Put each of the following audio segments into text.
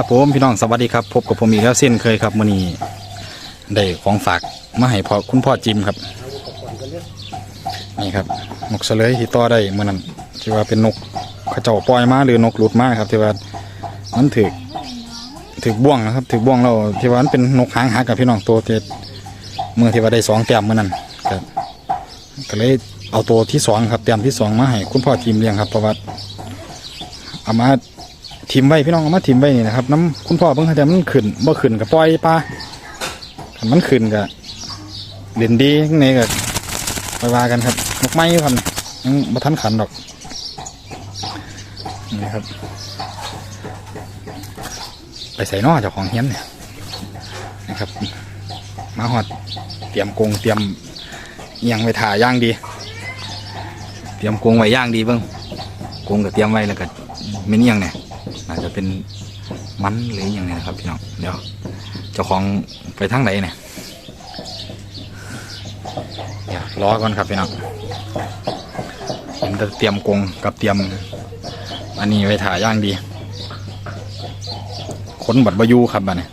ครับผมพี่น้องสวัสดีครับพบกับผมอีกแล้วเส้นเคยครับมื่อนี้ได้ของฝากมาให้พ่อคุณพ่อจิมครับนี่ครับนกเสลยที่ต่อได้เมื่อนั้นที่ว่าเป็นนกขเจ้าปล่อยมาหรือนกหลุดมาครับที่ว่ามันถือถือบ่วงนะครับถือบ่วงเราที่ว่ามันเป็นนกหางหักกับพี่น้องตัวที่เมื่อที่ว่าได้สองแต้มเมื่อนั้นครับก็เลยเอาตัวที่สองครับแต้มที่สองมาให้คุณพ่อจิมเลี้ยงครับเพราะว่าเอามา ทิมไว้พี่น้องเอามาทิมไว้นี่นะครับน้ำคุณพ่อเพิ่งเข้าใจมันขึ้นบ่ขึ้นกับปล่อยปลามันขึ้นกับเด่นดีข้างในก็ไปว่ากันครับนกไม้ครับยังบ่ทันขันดอกนี่ครับ ไปใส่นอเจ้าของเฮียนเนี่ยนะครับ มาหอดเตรียมกงเตรียมเอียงไว้ถ่าย่างดี เตรียมกงไว้ย่างดีเบิ่งกงก็เตรียมไว้แล้วก็ไม่นเอียงเนี่ย อาจจะเป็นมันหรืออย่างนี้ยครับพี่น้องเดี๋ยวเจ้าของไปทางไหนเนี่ยเดี๋ยวรอก่อนครับพี่น้องผมจะเตรียมกรงกับเตรียม อันนี้ไว้ถ่ายย่างดีขนบัดบายูครับบัดเนี่ย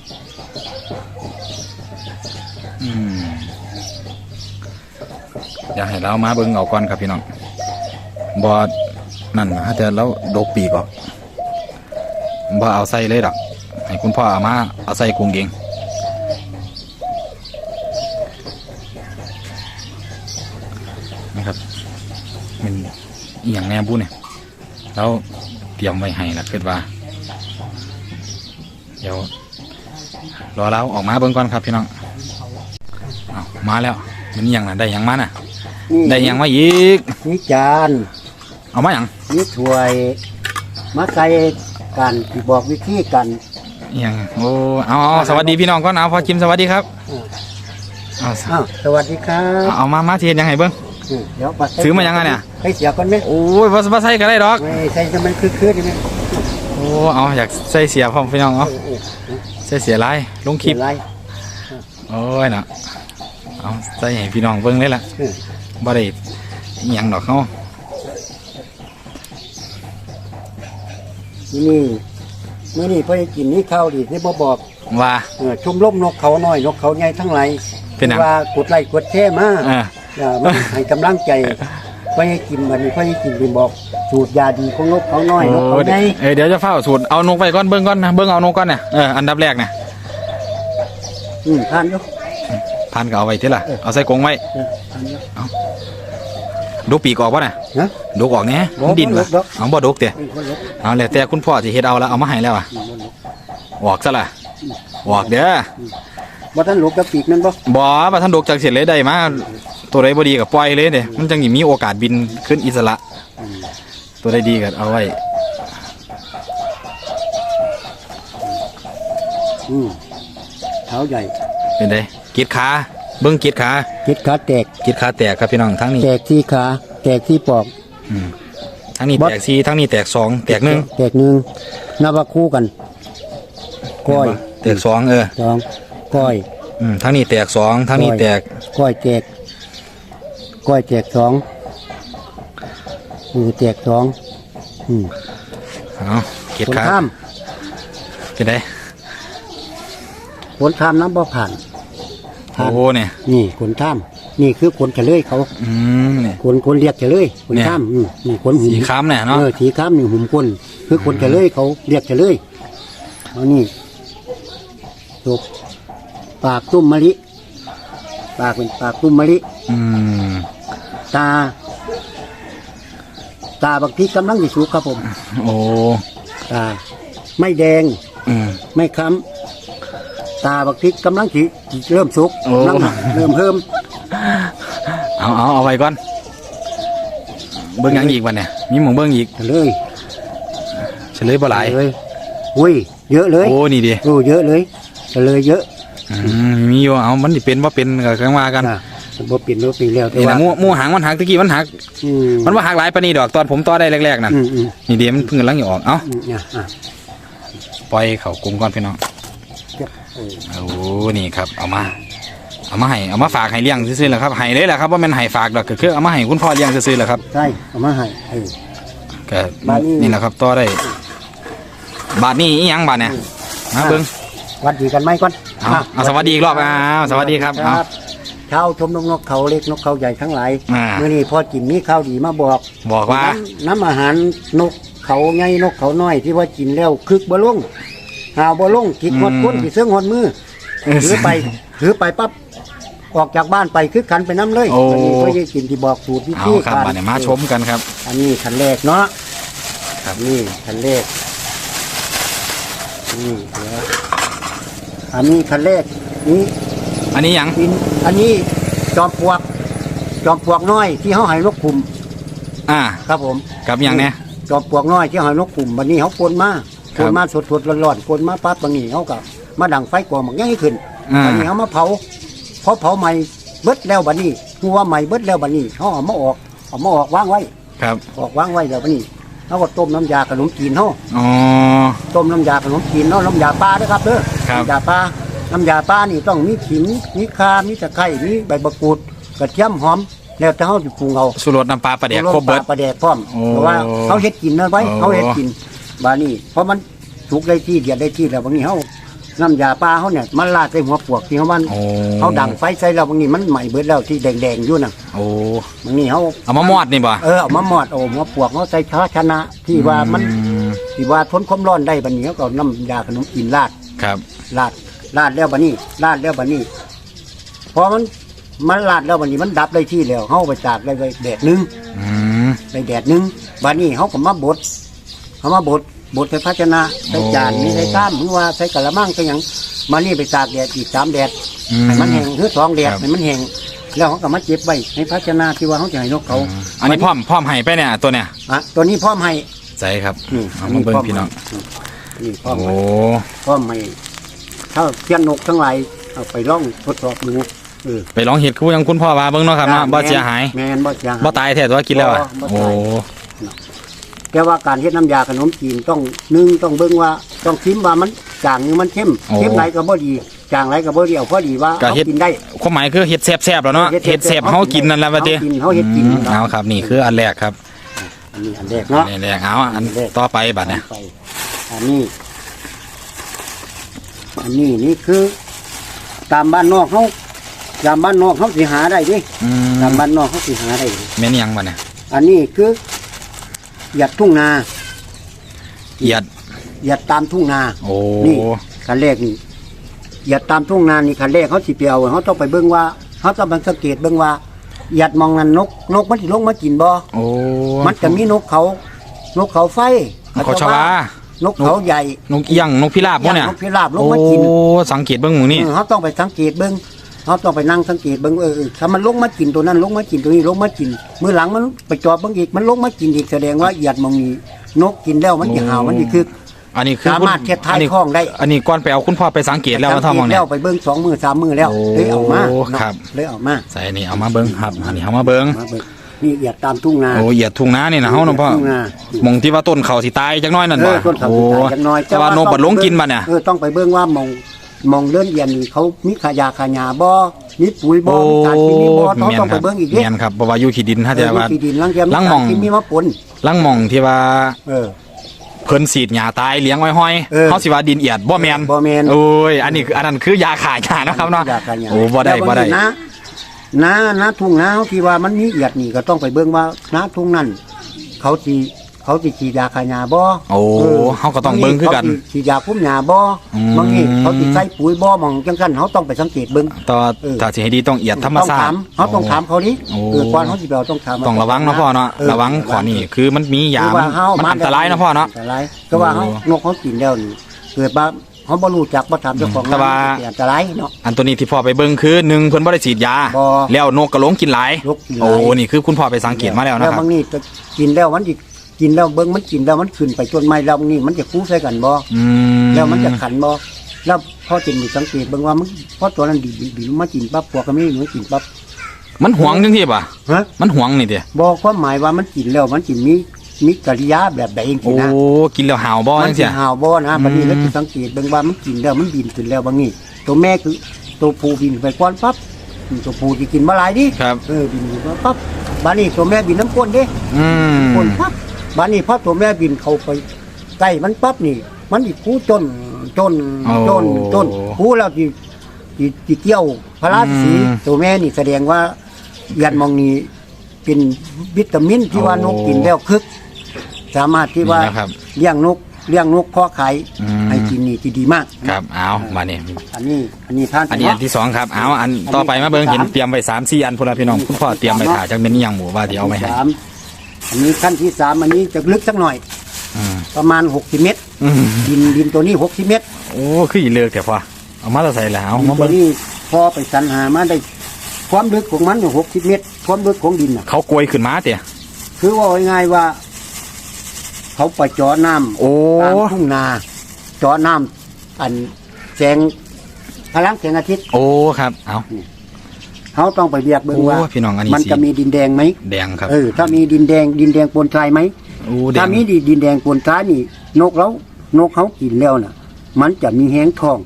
อยากให้เรามาเบิ่งเอาก่อนครับพี่น้องบอดนั่นนะแต่เราโดกปีกออก บ่เอาใส่เลยดอกให้คุณพ่อเอามาเอาใส่กรุงเองนะครับมันอหย่างแน่บุเนี่ยแล้วเตรียมไว้ให้ละคิดว่า เดี๋ยวรอเราออกมาเบิ่งก่อนครับพี่น้องเอามาแล้วมันอหย่างน่ะได้หยังมาน่ะ ได้หยังมาอีกนี่จาน เอามาหยังนี่ถ้วย มาใส่ กันที่บอกวิธีกันอหย่างโอ้เอาเอาสวัสดีพี่น้องก่อนเอาพอจิมสวัสดีครับเอาอ้าวสวัสดีครับเอามามาเทียนยังไงเบิ้ง อืมเดี๋ยวปัดซื้อมายังไงเนี่ย ให้เสียก่อนไหมโอ้ยภาษาไทยก็ได้ดอกไม่ใส่จะมันคือคือๆได้ไหมโอ้เอาอยากใส่เสียพร้อมพี่น้องเอาเออเออเออใส่เสียลายลงคลิป เสียไรโอ้ยนะเอาใส่ให้พี่น้องเบิ้งเลยล่ะเออบ่ได้อิหยังดอกเขา ที่นี่เมื่อนี่เพื่อกินนี่ข้าวดีที่บ่บอกว่า เออชมรมนกเขาน้อยนกเขาใหญ่ทั้งหลายเป็นหยังว่ากดไลค์กดแชร์มาเอออย่ามาให้กำลังใจเพื่อกินมันเพื่อกินเป็นบอกสูตรยาดีของนกเขาน้อยนกเขาใหญ่เอ้ยเดี๋ยวจะเฝ้าสูตรเอานกไปก่อนเบิ้งก่อนนะเบิ้งเอานกก่อนเนี่ยเอออันดับแรกเนี่ยอืมทานอยู่พันก็เอาไว้ที่ล่ะเอาใส่กรงไว้เออทานอยู่ ดูปีกออกป่ะน่ะนะดูออกเนี่ยบ่มันดินบ่วะดอกเอาบ่ดกเตะเป็นคนลกเอาแล้วแต่คุณพ่อสิเฮ็ดเอาแล้วเอามาให้แล้วอะอืมบ่ลกออกซะล่ะออกเด้อบ่ท่านหลบกับปีกนั่นบ่บ่ว่าท่านดกจากเสียเลยได้มาตัวใดบ่ดีก็ปล่อยเลยเด้มันจังสิมีโอกาสบินขึ้นอิสระ ตัวใดดีก็เอาไว้ อืมเท้าใหญ่เป็นไดกีดขา เบิ่งกีดขาคิดขาแตก กีดขาแตกครับพี่น้องทั้งนี้แตกที่ขาแตกที่ปอกอืมทั้งนี้บ่แตกสี่ทั้งนี้แตกสองแตกหนึ่งแตกหนึ่งนับว่าคู่กัน ก้อยแตกสองเออสองก้อย อืมทั้งนี้แตกสองทั้งนี้แตกก้อยแตกก้อยแตกสองมือแตกสองอืมเอากีดผลขาข้ามเป็นไดผลข้ามน้ำบ่ผ่าน ผ่านโอ้เนี่ยนี่ขนข้ามนี่คือขนเฉลยเขาอืมเนี่ยขนขนเรียกเฉลยขนเนี่ยข้ามอืมนี่ขนหุ่มสีค้ำเนี่ยเนาะเออสีข้ามนี่หุ่มก้นคือคนจะเลยเขาเรียกจะเลยเอานี่จบปากตุ้มมะลิปากเป็นปากตุ้มมะลิอืมตา ตาบางทีกำลังจะสุกครับผม โอ้ตา ไม่แดง อืมไม่ค้ำ ตาบางทีกำลังสิเริ่มสุกโอ้ กำลังเริ่มเพิ่มเอาเอาเอาไว้ก่อน เบิ่งหยังอีกวันเนี่ย มีหมองเบิ่งอีกเลยเฉลยบ่หลายเลยอุ้ยเยอะเลยโอ้นี่ดิโอ้เยอะเลยเลยเยอะอืมมีอยู่เอามันสิเป็นว่าเป็นก็กังว่ากันนะบ่เปลี่ยนบ่เปลี่ยนแล้วแต่นี่ว่านะหมูหมูหางมันหักตะกี้มันหัก อืมมันว่าหักหลายปานนี้ดอกตอนผมต่อได้แรกๆนั่นอืมอืมนี่เดียวมันเพิ่งกำลังจะออก เอ้า อืมเนี่ยอะปล่อยเขากลุ่มก่อนพี่น้องเก็บเออ โอ้นี่ครับ เอามา เอามาให้เอามาฝากให้เลี้ยงซื่อๆแหละครับให้เลยแหละครับว่ามันให้ฝากดอกก็คือเอามาให้คุณพ่อเลี้ยงซื่อๆแหละครับใช่เอามาให้เออก็บาดนี้นี่แหละครับต่อได้ บาทนี้อีหยังบาทเนี่ยมาเบิ้งวัดดีกันไหมก่อนเอาเอาสวัสดีอีกรอบอ้าวสวัสดีครับเอา ชาวชมนกนกเขาเล็กนกเขาใหญ่ทั้งหลายอ่า เมื่อนี้พอจินมีข้าวดีมาบอกบอกว่าน้ำน้ำอาหารนกเขาไงนกเขาน้อยที่ว่ากินแล้วคึกบ่ลง หาวบ่ลงกินหดก้นกินเสื้อหดมือเออถือไปถือไปปั๊บออกจากบ้านไปคึกขันไปน้ำเลยโอ้วันนี้พ่อยี่กินที่บอกสูตรวิเอาธีครับการบัดนี้มาชมกันครับ อันนี้ขันแรกเนาะครับ นี่ขันแรกนี่เดี๋ยวอันนี้ขันแรกนี่ อันนี้หยังกินอันนี้จอมปลวก จอมปลวกน้อยที่เขาให้นกคุมอ่า ครับผมกับหยังเนี่ยจอมปลวกน้อยที่เขาให้นกคุมวันนี้เขาปนมา ครัปบนมาสดๆร้อนๆปนมาปั๊บบางนี้เขาก็มาดังไฟกวางมันง่ายขึ้นอ่าบันนี้เขามาเผาพอเผาใหม่เบิดแล้วบันนี้หัวใหม่เบิดแล้วบันนี้เขาเอามาออกเอามาออกวางไว้ ครับ ออกวางไว้แล้วบันนี้เขาก็ต้มน้ำยาขนมจีนเขาอ๋อ ต้มน้ำยาขนมจีนเนาะน้ำยาปลาด้วยครับเด้อครับ น้ำยาปลาน้ำยาปลานี่ต้องมีขิงมีข่ามีตะไคร้มีใบมะกรูดกระเทียมหอม แล้วแต่เขาจะปรุงเอา สุรสน้ำปลาปลาแดกครบเบิด ปลาปลาแดกพร้อมโอ้เพราะว่าเขาเฮ็ดกินนะไว้โอ้ เขาเฮ็ดกิน บานี่เพราะมันสุกได้ที่เดียดได้ที่แล้วบางนี้เขาน้ำยาปลาเขาเนี่ยมันลาดใส่หัวปวกที่เขามันโอ้เขาดังไฟใส่แล้วบางนี้มันใหม่เบิดแล้วที่แดงๆอยู่น่ะโอ้บางนี้เขาเอามามอดนี่บ่เออเอามามอดเอาหัวปวกเขาใส่ช้าชนะที่ว่ามันอืมที่ว่าทนความร้อนได้บัดนี้เขาก็น้ำยาขนมจีนราด ครับราดราดแล้วบัดนี้ราดแล้วบัดนี้พอมันมันราดแล้วบัดนี้มันดับได้ที่แล้วเขาเอาไปตากได้ไว้แดดหนึงอืมได้แดดหนึงบัดนี้เขาก็มาบด เขามาบดบดใส่ภาชนะใส่จานนี่ใส่ซ้ำหรือว่าใส่กะละมังใส่หยังมานี่ไปตากแดดอีกสามแดดอืให้มันแห้งหรือสองแดดครับ ให้มันแห้งแล้วเขาก็มาเก็บไว้ในภาชนะที่ว่าเขาจะให้นกเขาอันนี้พร้อมพร้อมให้ไปเนี่ยตัวเนี่ยอะตัวนี้พร้อมให้ใส่ครับนี่เอามาเบิ่งพี่น้องนี่พร้อมโอ้ให้พร้อมให้ถ้าเพียนนกทั้งหลายเอาไปล่องทดสอบดูเออไปลองเห็ดคู่ยังคุณพ่อว่าเบิ่งเนาะครับเนาะบ่เสียหายแมนบ่เสียหาย บ่ตายแท้ตัวกินแล้วอะบ่โอ้ตาย แต่ว่าการเฮ็ดน้ำยาขนมจีนต้องหนึ่งต้องเบิ่งว่าต้องชิมว่ามันจางหรือมันเข้มเข้มไหนก็บ่ดีจางไหนก็บ่ดีเอาพอดีว่าก็เอาเฮ็ดกินได้ ความหมายคือเห็ดแซ่บๆแล้วเนาะเฮ็เห็ดดแซ่แซ่บบเฮากินนั่นแหละว่าติเฮากินเฮาเฮ็ดกินอืมเอาครับนี่คืออันแรกครับอันนี้อันแรกเนาะ นี่แรกเอาอันต่อไปบัดเนี่ยไปอันนี้ อันนี้นี่คือ ตามบ้านนอกเขาตามบ้านนอกเขาสิหาได้ดิอืมตามบ้านนอกเขาสิหาได้ดิแม่นหยังบัดเนี่ยอันนี้คือ หยัดทุ่งนาเหยียดหยัดตามทุ่งนาโอ้นี่คันแรกนี่หยัดตามทุ่งนานี่คันแรกเขาสิเปียวเขาต้องไปเบิ่งว่าเขาต้องไปสังเกตเบิ่งว่าหยัดมองนั้นนกนกมันสิลงมากินบ่โอ้มันจะมีนกเขา นกเขาไฟนกเขาชวานกเขาใหญ่นกเอี้ยงนกพิราบพวกเนี่ยนกพิราบลงมากินโอ้สังเกตเบิ่งหมู่นี่เออเขาต้องไปสังเกตเบิ้ง เขาต้องไปนั่งสังเกตเบิ้งเออเออถ้ามันลงมากินตัวนั้นลงมากินตัวนี้ลงมากินมือหลังมันไปจอบเบิ้งอีกมันลงมากินอีกแสดงว่าเหยียดมองนี้นกกินแล้วมันจะห่าวมันจะคือ อันนี้คือสามารถเทียบทายอันนี้คล้องได้ อันนี้ก่อนไปเอาคุณพ่อไปสังเกตแล้วว่าท่อมองเนี่ยแล้วไปเบิ้งสองมือสามมือแล้วโอ้เลยเอามาเนาะครับเลยเอามาใส่อันนี้เอามาเบิ่งครับอันนี้เอามาเบิ่งมาเบิ้งนี่เหยียดตามทุ่งนาโอ้เหยียดทุ่งนานี่นะเฮาเนาะพ่อทุ่งนาหมองที่ว่าต้นเขาสิตายจักหน้อยนั่นเอบ่อต้นเขาโอ้สิตายกันน้อยแต่ว่านกบัดลงกินบ่เนี่ยเออต้องไปเบิ้งว่ามอง มองเลื่อนเอียนนี่เขามีขายาขายาบ่มีปุ๋ยบ่มีสารเคมีบ่เขาต้องไปเบิ้งอีกเด้แม่นครับเพราะว่าอยู่ขี้ดินถ้าเอจะอว่า ที่ดินลังเทียมลังหม่องที่มีมาปนลังหมองที่ว่าเออ เพิ่นสีดหญ้าตายเลี้ยงไว้ห้อยเออเฮาสิว่าดินเอียดบ่แม่นบ่แม่น โอ้ยอันนี้คืออันนั้นคือยาขายหญ้านะครับเนาะอยากกันอย่างโอ้บ่ได้แล้วบ่ได้ นะนะนะทุ่งนาเขาที่ว่ามันมีเอียดนี่ก็ต้องไปเบิ่งว่านาทุ่งนั้นเขาสิ เขาสิฉีดยาขายาบ่โอ้เฮาก็ต้องเบิ่งคือกันเขาสิฉีดยาคุ้มยาบ่อืม บางทีเขาสิใส่ปุ๋ยบ่หมองจังซั่นเขาต้องไปสังเกตเบิ่ง ต่อเออ ถ้าสิให้ดีต้องเอียดธรรมต้องชาถาติมเขาต้องถามเขาดิโอ้ เออก่อนเขาสิไปเอาต้องถามว่าต้องระวังเนาะพ่อเนาะเออระวังขอนี่คือมันมียาคือมัว่านเฮามันมาอันตรายเนาะพ่อเนาะ อันตรายก็ว่าโอ้เขานกเขากินแล้วนี่เกิดว่าเขาบ่รู้จักบ่ถามเจ้าของแต่ว่านเป็นอันตรายเนาะ อันตัวนี้ที่พ่อไปเบิ่งคือหนึ่งเพิ่นบ่ได้ฉีดยา บ่แล้วนกกระหลงกินหลาย นกกินหลาย โอ้นี่คือคุณพ่อไปสังเกตมาแล้วนะคแล้วรับ บางนี่จะกินแล้วมันจะ กินแล้วเบิ้งมันกินแล้วมันขึ้นไปจนไม่แล้วบางนี่มันจะคู่ใส่กันบ่อืมแล้วมันจะขันบ่แล้วพ่อจินมีสังเกตเบิ่งว่ามันเพราะตัวนั้นดีดีดีมากินปั๊บพวกก็ไม่มันกินปั๊บมันหวงจังที่ป่ะฮะมันหวงนี่เด้บอกความหมายว่ามันกินแล้วมันกินมีมีกิริยาแบบใดเองโอ้นะกินแล้วหาวบ่มัจังสิซี่หาวบ่นะอืมบัดนี้แล้วจะสังเกตเบิ่งว่ามันกินแล้วมันบินขึ้นแล้วบางนี่ตัวแม่คือตัวผู้บินไปก่อนปั๊บตัวผู้ที่กินมาหลายดิครับ เออบินขึ้นมาปั๊บบัดนี้ตัวแม่บินน้ำก้นเด้ อืมคนปั๊บ บ้านนี้พอตัวแม่บินเข้าไปใกล้มันปั๊บนี่ มันอีกคู่จนต้นโอ้ต้นต้นผู้แล้วที่ที่ที่เกี่ยวพระราชสีอืม ตัวแม่นี่แสดงว่ายันมองนี้เป็นวิตามินที่ว่าโอ้นกกินแล้วคึก สามารถที่ว่านี่นะครับเลี้ยงนกเลี้ยงนกเพาะไข่อืมให้กินนี่ที่ดีมากครับเอามาเนี่ยอันนี้อันนี้ท่านอันนี้อันที่สองครับเอาอันต่อไปมาเบิ่งเห็นเตรียมไว้สามสี่อันพนละพี่น้องคุณพ่อเตรียมไว้ถ่าจังเป็นอิหยังหมูว่าที่เอาไว้ให้ สาม อันนี้ขั้นที่สามอันนี้จะลึกสักหน่อย อืม ประมาณหกสิบเมตร อืม ดินดินตัวนี้หกสิบเมตรโอ้คืออีเลือกแต่พ่อเอามาแล้วใส่แล้วดินมาตัเบิ่วงนี้พอไปสรรหามาได้ความลึกของมันหกสิบเมตร ความลึกของดินน่ะ เขากลวยขึ้นมาเตี่ยคือว่าง่ายๆว่า เขาไปเจาะน้ำโอ้ตามทุ่งนาเจาะน้ำอันแสงพลังแสงอาทิตย์ โอ้ครับ เอา เขาต้องไปเรียกเบิ่งว่าโอ้พี่น้องอันนี้มันสิจะมีดินแดงไหมแดงครับ เออถ้ามีดินแดงดินแดงปนทรายไหมโอ้แดถ้าง มีดินแดงปนทรายนี่ นกเรานกเขากินแล้วน่ะ มันจะมีแห้งท้อง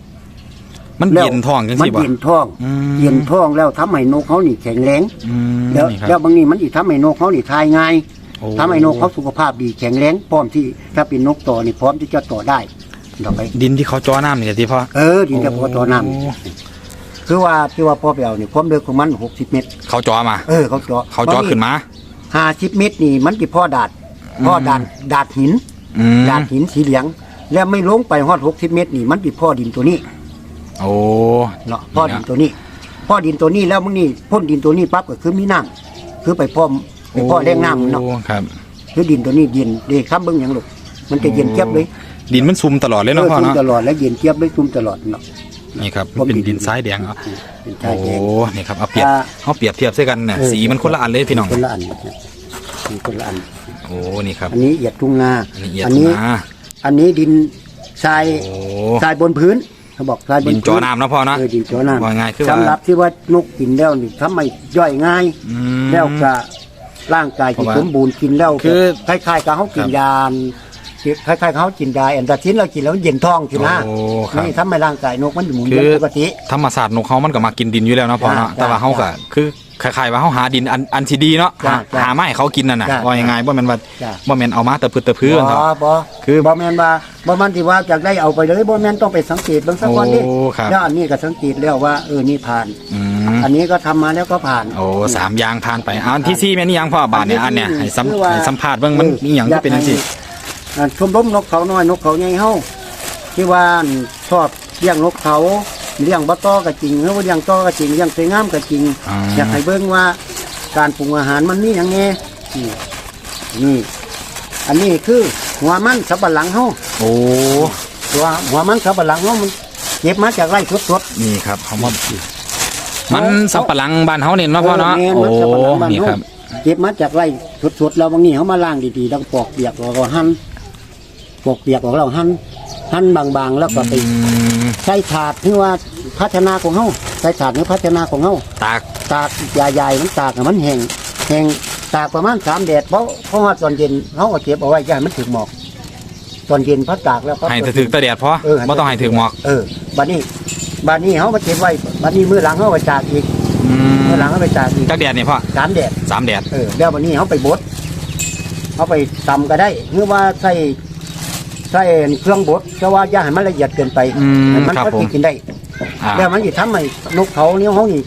มันแล้วเย็นท้องจังมัสิบ่ เย็นท้องอืม เย็นท้องแล้วทำให้นกเขานี่แข็งแรงอืมแล้วนี่คแล้รัวบ บางนี้มันอีกทำให้นกเขานี่ทายง่ายโอ้ ทำให้นกเขาสุขภาพดีแข็งแรงพร้อมที่ถ้าเป็นนกต่อนี่พร้อมที่จะต่อได้ต่อไป ดินที่เขาจ้อน้ำนี่ที่พ่อ เออดินจะพอต่อน้โำ คือว่าที่ว่าพ่อไปเอาเนี่ยความลึกของมันหกสิบเมตร เขาจ้อมา เออ เขาเจาะเขาจ้อขึ้นมาห้าสิบเมตรนี่มันกี่พ่อดาดพ่อดาดดาดหินอืมดาดหินสีเหลือง แล้วไม่ลงไปฮอดหกสิบเมตรนี่มันกี่พ่อดินตัวนี้โอ้เนาะพ่อดินตัวนี้ พ่อดินตัวนี้แล้วมึงนี่พ่นดินตัวนี้ปั๊บก็คือมีน้ำคือไปพ่อมไปพ่อแรงน้ำเนาะโอ้ครับ คือดินตัวนี้เย็นเด็กครับเบิ้งหยังลูกมันจะเย็นเจี๊ยบเลยดินมันซุ่มตลอดเลยเอเนาะอพ่อซุ่มเนาะตลอดและเย็นเจี๊ยบเลยซุ่มตลอดเนาะ นี่ครับมันเป็นดินทรายแดงเอาเป็นโอ้ชายแดง นี่ครับเอาเปรียบอ่า เอาเปรียบเทียบใส่กันน่ะเออสีมันคนละอันเลยพี่น้องคนละอันมีคนละอัน โอ้นี่ครับอันนี้เหยียดทุ่งนาอันนี้เหยียดอันี้มาอันนี้ดินทรายโอ้ทรายบนพื้นเขาบอกทรายบนดินพื้นจอน้ำเนาะพ่อเนาะเออดินจอน้ำว่าง่ายคือว่า สำหรับที่ว่านกกินแล้วนี่ทำให้ย่อยง่าย อืม แล้วก็ร่างกายที่เพราะว่าสมบูรณ์กินแล้วคือ คล้ายๆกับเขากินครับยา คล้ายๆกับเขากินยาแอนตาซินเรากินแล้วมันเย็นท้องสินะโอ้ครับ นี่ทำให้ร่างกายนกมันหมุนคืเวียอนปกติ ธรรมศาสตร์นกเขามันก็มากินดินอยู่แล้วเนาะพ่อเนาะจ้ะแต่ว่าเขาก็จ้ะคือคล้ายๆว่าเขาหาดินอันอันที่ดีเนาะจ้ะหาจ้ะหาไม้ให้เขากินน่ะนะจ้ะว่ายังไงว่ามันว่าจ้ะ ว่ามันเอามาแต่พืชแต่พื้นบ่เนาะ บ่คือบ่แม่นว่าบ่มันที่ว่าจากได้เอาไปเลยบ่แม่นต้องไปสังเกตเบิ่งสักวันดิโอ้ครับ แล้วอันนี้ก็สังเกตแล้วว่าเออนี่ผ่าน อืมอันนี้ก็ทำมาแล้วก็ผ่าน โอ้สามอยางผ่านไปเอาอันที่สี่แม่นี่ยังพ่อบาทเนี่ยอันเนี่ยให้สัมคือว่าให้สัมภาษณ์เบิ่งมันมีอย่างที่เป็นจังซี่อ่า ชมรมนกเขาน้อยนกเขาใหญ่เฮาที่ว่าชอบเลี้ยงนกเขาเลี้ยงบ่ต้อก็จริงเฮาเลี้ยงต้อก็จริงเลี้ยงสวยงามก็จริง อ่า อยากให้เบิ่งว่าการปรุงอาหารมันมีหยังแน่นี่นี่ อันนี้คือหัวมันสับปะหลังเฮาโอ้ ตัวหัวมันสับปะหลังเฮามันเก็บมาจากไร่สด นี่ครับเขามามันสับปะหลังบ้านเฮาเนี่ยเนาะพ่อเนาะแม่โอ้มันสับปะหลังบ้านนี่เฮาครับ เก็บมาจากไร่สดๆแล้วบางนี้เฮามาล้างดีๆแล้วก็ปอกเปียกแล้วก็หั่น ปอกเปียกของเราหั่นหั่นบางๆ แล้วก็ไปอืมใช้ถาดที่ว่าพัฒนาของเฮาใช้ถาดนี้พัฒนาของเฮาตากตากใหญ่ๆมันตากให้มันแห้งแห้งตากประมาณสามแดดเพราะเพราะว่าตอนเย็นเฮาก็เก็บเอาไว้อย่าให้มันถึงหมอก ตอนเย็นพัดตากแล้วก็ให้แต่ถึกแตะแดดพอเออให้บ่ต้องให้ถึกหมอกเออบัดนี้บัดนี้เฮามาเก็บไว้บัดนี้มื้อหลังเฮาไปตากอีกอืมมื้อหลังเฮาไปตากอีกจักแดดนี่พ่อสามแดด สามแดด เออแล้วบัดนี้เฮาไปบดเฮาไปตำก็ได้หรือว่าใส่ ใส่เครื่องบดแต่ว่าอย่าให้มันละเอียดเกินไปอืมให้มันครับพอผมที่กินได้ อ่าแล้วมันจะทำให้นกเขาเนี่ยเขานี่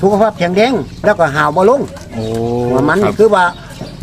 สุขภาพแข็งแรงแล้วก็หาวบ่ลงโอ้ว่ามันครันี่บคือว่า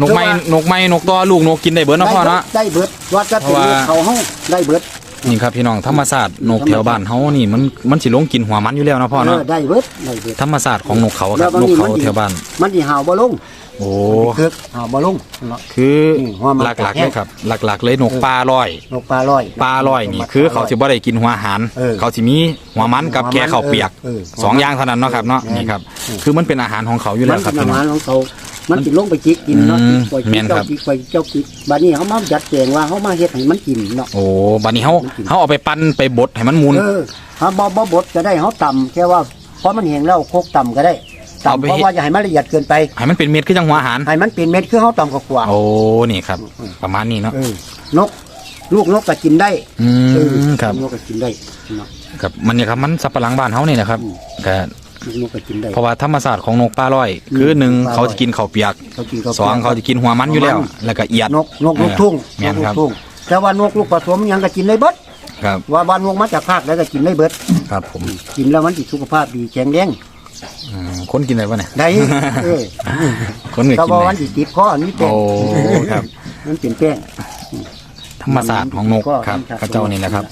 นกไม้นกไม้นกตัวลูกนกกินได้เบิดเนาะพ่อเนาะ ได้เบิดว่าจะเป็นเพราะว่านกเขาเฮาได้เบิด นี่ครับพี่น้องธรรมศาสตร์นกแถวบ้านเฮานี่มันมันสิลงกินหัวมันอยู่แล้วเนาะพ่อเอเนาะอได้เบิดได้เบิดธรรมศาสตร์ของนกเขาคแล้รัวบบางนกทีเขามันสิแถวบ้าน มันสิหาวบ่ลงโอ้คือหาวบ่ลงเนาะคือนี่หัวมันหลักๆเลยครับ หลักๆเลยนกปลาลอยนกปลาลอยปลาลอยนี่คือเขาสิบ่ได้กินหัวอาหารเออเขาสิมีหัวมันกับแกะข้าวเปียกเออสองอย่างเท่านั้นเนาะครับเนาะแม่นนี่ครับเออคือมันเป็นอาหารของเขาอยู่มัแล้วนครับเป็นพี่อาน้องหารของเขา มันสิลงไปจิกกินเนาะอืมปล่อยแม่นครับเจ้าจิกปล่อยเจ้าจิกบัดนี้เขามาจัดแจงว่าเขามาเฮ็ดให้มันกินเนาะ โอ้บัดนี้เฮาเฮาเอาไปปั้นไปบดให้มันหมุนเออถ้าบ่บ่บดก็ได้เขาต่ำแค่ว่าเพราะมันแห้งแล้วโคกต่ำก็ได้เอาไปต่ำเพราะว่าอย่าให้มันละเอียดเกินไปให้มันเป็นเม็ดคือจังหัวอาหาร ให้มันเป็นเม็ดคือเขาต่ำกว่าโอ้ นี่ครับ ประมาณนี้เนาะ เออนก ลูกนกก็กินได้อืเออมครับ ลูกนกก็กินได้เนาะ ครับ มันเนี่ยครับ มันสับปะหลังบ้านเฮานี่แหละครับอืมก็ลูก นกก็กินได้ เพราะว่าธรรมศาสตร์ของนกปลาลอย คือหนึ่งปลาลอยเขาจะกินข้าวเปียกเขากินข้าวสองเขาจะกินหัวมันอยู่แล้ว แล้วก็เอียดนกนกลูกทุ่งแม่นนกครับลูกทุ่งแต่ว่านกลูกผสมยังก็กินได้เบิดโครับว่าบ้านวงมาจากภาคแล้วก็กินได้เบิด ครับผมกินแล้วมันสิสุขภาพดีแข็งแรงอืมคนกินอะไรวะเนี่ย ได้ เออคนก็ก็กินบอกได้วันสิติดข้ออันนี้แป้งโอ้ครับ มันเป็นแป้ง ธรรมศาสตร์ของนกก็ครับครับข้าเจ้านี่แหละครับ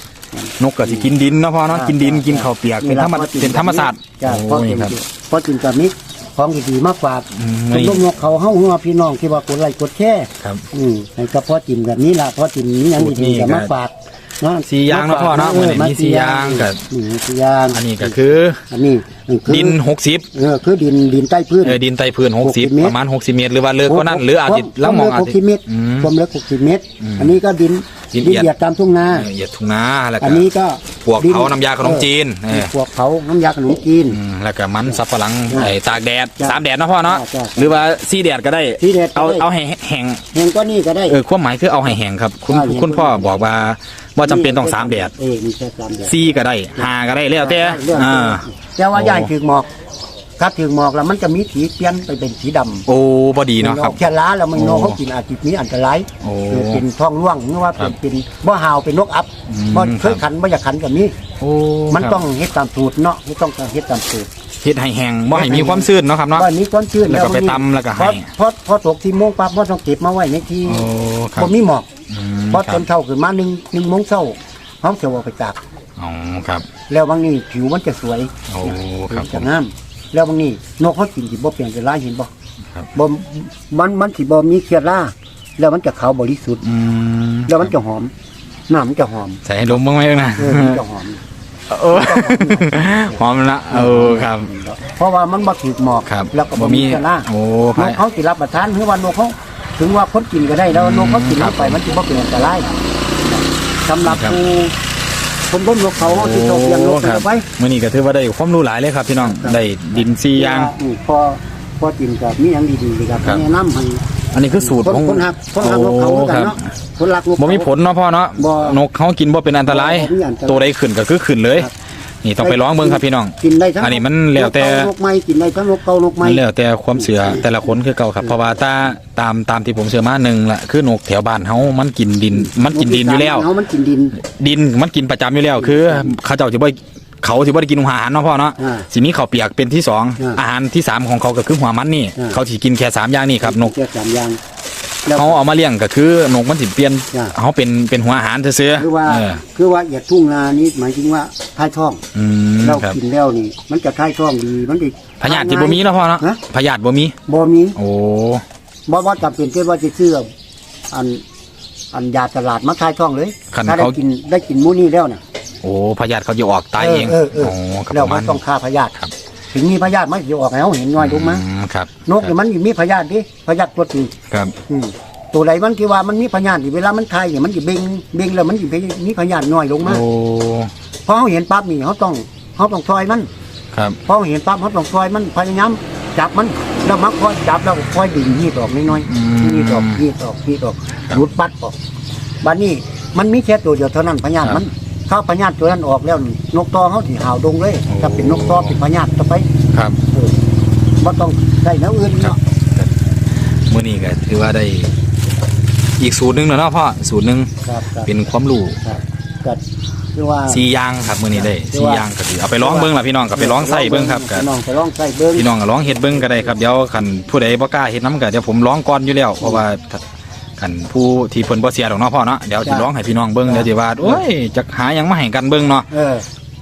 นกก็สิกินดินเนาะพ่อเนาะกินดินกินข้าวเปียกเป็นธรรมเป็นธรรมศาสตร์จ้ะโอ้เพราะนี่กินครับ เพราะกินกับมิตรของดีๆมากกว่าอืมคุณลูกนกเขาเฮาหัวพี่น้องที่ว่ากดไลค์กดแชร์ครับ อืมให้กับพ่อจิมแบบนี้ล่ะพ่อจิมนี้ยังสูตรดีนี้ๆกับก็ มาฝากเนาะสี่อย่างเนาะพ่อเนาะมื้อนี้มีสี่อย่างกับอืมสี่อย่างอันนี้ก็คืออันนี้นี่คือดินหกสิบเออคือดินดินใต้พื้น เออดินใต้พื้นหกสิบ60เมตรประมาณหกสิบเมตร หรือว่าเลิกก็นั่นหรืออาจจะคลัวางมมองลึกอาจหกจะสิบเมตรอืมความลึกหกสิบเมตรอืมอันนี้ก็ดิน ดินดินเอียดเหยียดตามทุ่งนาเออเหยียดทุ่งนาแล้วก็อันนี้ก็พวกเผาน้ำยาขนมจีนเออพวกเผาน้ำยาขนมจีน อืมแล้วก็มันสับปะหลังจ้ะไอ้ตากแดดจ้ะสามแดดเนาะพ่อเนาะจ้ะหรือว่าสี่แดดก็ได้สี่แดดก็เอาได้ เอาให้แห้งเห็นก็นี่ก็ได้ เออความหมายคือเอาให้แห้งครับ คุณอ่าเห็นคุณพ่อบอกว่าว่าจำเป็นต้องสามแดดเออมีแค่สามแดดสี่ก็ได้ห้าก็ได้แล้วแต่เรื่องอ่าแต่ว่าโอ้ยายถึงหมอก ครับถึงหมอกแล้วมันจะมีสีเปลี่ยนไปเป็นสีดำโอ้พอดีเนาะครับแค่ล้าแล้วมันโนโอ้เขากินอาจจะมีอันตรายโอ้คือเป็นท้องร่วงหรือว่าครัเป็นบเป็นบ่หาวเป็นนกอับอืมบ่เคยครับขันบ่อยากขันกับนี้ โอ้มันครับต้องเฮ็ดตามสูตรเนาะไม่ต้องเฮ็ดตามสูตรเฮ็ดให้แห้งบ่ให้มีความชื้นเนาะครับเนาะ ว่านี้ก้อนชื้นแล้วก็ไปมันตำแล้วก็ให้ พอพอพอตกที่โมงปั๊บพอต้องเก็บมาไว้ในที่โอ้ครับบ่มีหมอกอืมพอคตรัอบนเช้าขึ้นมาหนึ่งหนึ่งโมงเช้าเฮาจะเอาไปตากอ๋อครับ แล้วบางนี้ผิวมันจะสวยโอ้ครับผจะมงาม แล้วบางนี้นกเขากินสิบ่เปลี่ยนจะร้ายเห็นบ่ครับ บ่มันมันสิบ่มีเคียดราแล้วมันจะขาวบริสุทธิ์ อืมแล้วมันจะหอมน้ำมันจะหอมใส่ให้ดมบ้างไหมนะเออมันจะหอมโอ้หอมละเออครับ เพราะว่ามันบ่ถูกหมอกครับแล้วก็บ่บ่มีมีเชื้อรานโอ้นพายกเขาสิรับประทานคือว่านกเขาถึงว่าคนกินก็ได้แล้วนกเขากินลงไปมันสิบ่เป็นอันตรายสำหรับครับ ผู้ คนบ่นกเขาที่เขาเลี้ยงนกครับเอาไว้มื่อนี้ก็ถือว่าได้ความรู้หลายเลยครับ พี่น้องครับได้ดินซีอยางอืมพอพอกินกับมีหยังดีๆเลยครับครับ แนะนำให้อันนี้คือสูตรคนของคนหักคนหักนกเขาเหมือนกันเนาะคนรักนกบ่เขามีผลเนาะพ่อเนาะบ่นกเขากินบ่เป็นอันตรายบ่มีอันตรายตัวใดขึ้นก็คือขึ้นเลย ครับ นี่ต้องไปร้องเบิ่งครับพี่น้อง กินได้ทั้งอันนี้มันแล้วแต่ นกเก่านกไม้กินได้ทั้งนกเก่านกไม้มันแล้วแต่ความเชื่อแต่ละคนคือเก่าครับเพราะว่าถ้าตามตามที่ผมเชื่อมาหนึ่งละคือนกแถวบ้านเฮามันกินดิน มันกินดินอยู่แล้ว เขามันกินดิน ดินมันกินประจำอยู่แล้วคือเขาเจ้าจะบ่เขาสิบ่ได้กินหัวอาหารเนาะพ่อเนาะอ่าสิมีข้าวเปียกเป็นที่สองอ่าอาหารที่สามของเขาก็คือหัวมันนี่อ่า เขาสิกินแค่สามอย่างนี่ครับนก แค่สามอย่าง แล้วเขาเอามาเลี้ยงก็คือนกมันสิเปลี่ยนอ่าเขาเป็นเป็นหัวอาหารซื่อคือว่าๆเออคือว่าเหยียดทุ่งนานี้หมายถึงว่าท้ายท้องอืมเราครับกินแล้วนี่ มันจะท้ายท้องดีมันดี พยาธิที่บ่มีเนาะพ่อเนาะฮะ พยาธิบ่มี บ่มีโอ้บ่ว่าจำเป็นที่ว่าจะซื้ออันอันยาตลาดมาท้ายท้องเลยคันถ้าได้เขากินได้กินหมูนี่แล้วน่ะโอ้พยาธิเขาจะออกตายเองเออเออโอ้ครับแล้วประมัมานณต้องฆ่าพยาธิครับ ถึงมีพยาธิมันจะออกให้เราเห็นน้อยลงมาอืครับนกนี่มันมีพยาธิดิพยาธิตัวจริงครับอืมตัวใดมันที่ว่ามันมีพยาธินี่เวลามันคายเนี่ยมันจะเบ่งเบ่งแล้วมันจะมีพยาธิน้อยลงมาโอ้พอเขาเห็นปั๊บนี่เขาต้องเขาต้องซอยมันครับพอเห็นปั๊บเขาต้องซอยมันพยายามจับมันแล้วมันคอยจับแล้วก็คอยดึงหีดออกน้อยอืมๆหีดออกหีดออกหีดออกครับหลุดปัดออกบัดนี้มันมีแค่ตัวเดียวเท่านั้นพยาธิครับมัน เข้าพยาธิตัวนั้นออกแล้วนี่นกตอเขาสิหาวดงเลยโอ้ถ้าเป็นนกตอเป็นพยาธิต่อไปครับเออบ่ต้องได้แนวอื่นครับมื้อนี้ก็ถือว่าได้อีกสูตรหนึงแล้วเนาะพ่อสูตรหนึงครับครับเป็นความรู้ครับก็คือว่า สี่อย่างครับมื้อนี้ได้คือสี่ว่าอย่างก็ดีเอาไปลองเบิ่งล่ะพี่น้องก็ไปลองใส่เบิ่งครับก็พี่น้องไปลองใส่เบิ่งพี่น้องก็ลองเฮ็ดเบิ่งก็ได้ครับเดี๋ยวคันผู้ใดบ่กล้าเฮ็ดนํก็เดี๋ยวผมลองก่อนอยู่แล้วเพราะว่า คันผู้ที่เพิ่นบ่เสียดอกเนาะพ่อเนาะเดี๋ยวสิลองให้พี่น้องเบิ่งเดี๋ยวสิว่าโอ้ยจักหาหยังมาให้กันเบิ่งเนาะเออ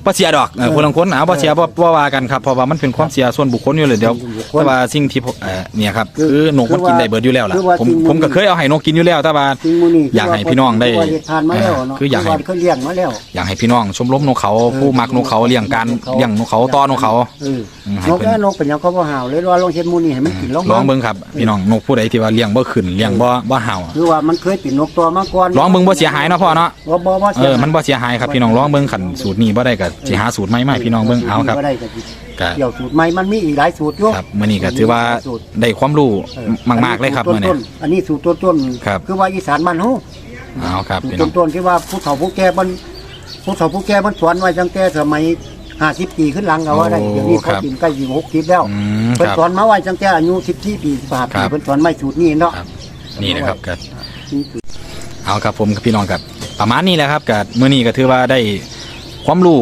บ่เสียดอกเออเออผู้ลางคนเอาบ่เสียบ่บ่ว่ากันครับเพราะว่ามันเป็นความเสียส่วนบุคคลอยู่เลยเดี๋ยวส่วนบุคคลแต่ว่าสิ่งที่ผมเอ่อเนี่ยครับคือคือนกมันคือว่ากินได้เบิดอยู่แล้วล่ะคือว่าผมจริงๆผมก็เคยเอาให้นกกินอยู่แล้วแต่ว่า จริงมื้อนี้อยากให้พี่น้องได้คือว่าเฮ็ดทานมาแล้วเนาะคืออยากให้ ว่เขาเลี้ยงมาแล้ว อยากให้พี่น้องชมรมนกเขาเออผู้มักนกเขาเลี้ยงการนกเขาเลี้ยงนกเขาต้อนกเขา เอออืมให้นกเพิ่นแค่นกเป็นหยังเขาบ่ห่าวเลยว่าลองเฮ็ดหมู่นี่ให้มันกินลองลองเบิ่งครับพี่น้องนกผู้ใดที่ว่าเลี้ยงบ่ขึ้นเลี้ยงบ่บ่เห่าคือว่ามันเคยเป็นนกตัวมาก่อนลองเบิ่งบ่เสียหายเนาะพ่อเนาะบ่บ่บ่เออมันบ่เสียหายครับพี่น้องลองเบิ่งคันสูตรนี้บ่ได้ก็สิหาสูตรใหม่มาให้พี่น้องเบิ่งเอาครับได้ก็สิก็เกี่ยวสูตรใหม่มันมีอีกหลายสูตรอยู่ ครับมื้อนี้ก็ถือว่าสูตรได้ความรู้เออมากๆเลยครับอัมื้อนี้สูตต้ๆอันนี้สูตรต้นๆครับคือว่าอีสานบ้านเฮาเอาครับพี่น้ต้องนต้นๆที่ว่าผู้เฒ่าผู้แก่มันผู้เฒ่าผู้แก่มันสอนไว้ตั้งแต่สมัยห้าสิบปีขึ้นหลังเอาว่าได้โอ้เดี๋ยวนี้ครัเขาบกินใกล้อยู่หกสิบแล้ว อืมเพิ่นครับ สอนมาไว้ตั้งแต่อายุสิบสี่ปีสิบห้าครัปีบเพิ่นสอนไม่สูตรนี้เนาะ ครับนี่นะครับก็ นี่คือเอาครับผมพี่น้องครับประมาณนี้แหละครับกับมื้อนี้ก็ถือว่าได้ความรู้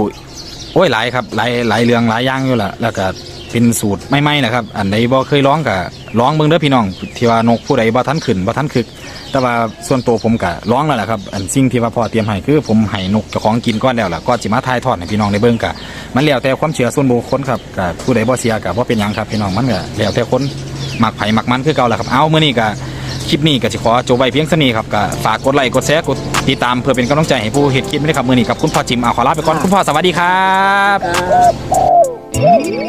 โอ้ยหลายครับหลายหลายเรื่องหลายอย่างอยู่ละแล้วก็เป็นสูตรใหม่ๆนะครับ อันใดบ่เคยร้องก็ร้องเบิ่งเด้อพี่น้องที่ว่านกผู้ใดบ่ทันขึ้นบ่ทันคึก แต่ว่าส่วนตัวผมก็ร้องแล้วแหละครับ อันสิ่งที่ว่าพ่อเตรียมให้คือ ผมให้นกเจ้าของกินก่อนแล้วล่ะก็สิมาถ่ายทอดให้พี่น้องได้เบิ่งก็มันแล้วแต่ความเชื่อส่วนบุคคลครับก็ผู้ใดบ่เชื่อก็บ่เป็นหยังครับพี่น้องมันก็แล้วแต่คนมักไผมักมันคือเก่าแหละครับ เอามื้อนี้ก็คลิปนี้ก็จะขอจบไว้เพียงเท่านี้ครับก็ฝากกดไลค์กดแชร์กด ติดตามเพื่อเป็นกำลังใจให้ผู้เห็ดคลิปไม่ได้ขับมือหนีกับคุณพ่อจิมอาขอลาไปก่อนคุณพ่อสวัสดีครับ